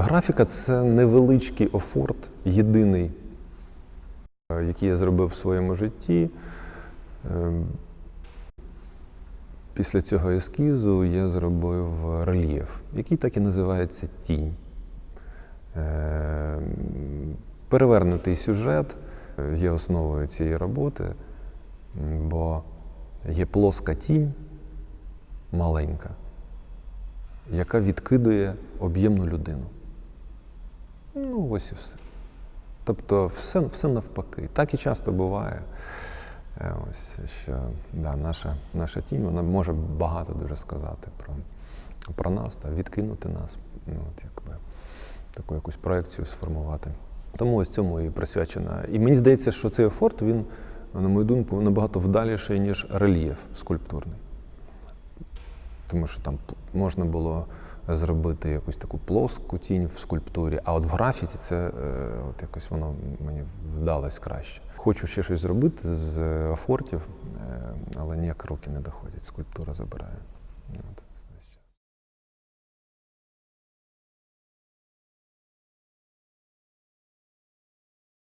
Графіка це невеличкий офорт, єдиний, е, який я зробив в своєму житті. Ем, Після цього ескізу я зробив рельєф, який так і називається тінь. Ем, Перевернутий сюжет е, є основою цієї роботи, бо є плоска тінь маленька, яка відкидує об'ємну людину. Ну, ось і все. Тобто все, все навпаки. Так і часто буває. Е, Ось, що да, наша, наша тінь вона може багато дуже сказати про, про нас, та, відкинути нас, ну, от, якби, таку якусь проекцію сформувати. Тому ось цьому і присвячена. І мені здається, що цей ефорт, він, на мою думку, набагато вдаліший, ніж рельєф скульптурний. Тому що там можна було зробити якусь таку плоску тінь в скульптурі, а от в графіті це е, от якось воно мені вдалось краще. Хочу ще щось зробити з афортів, е, але ніяк руки не доходять, скульптура забирає.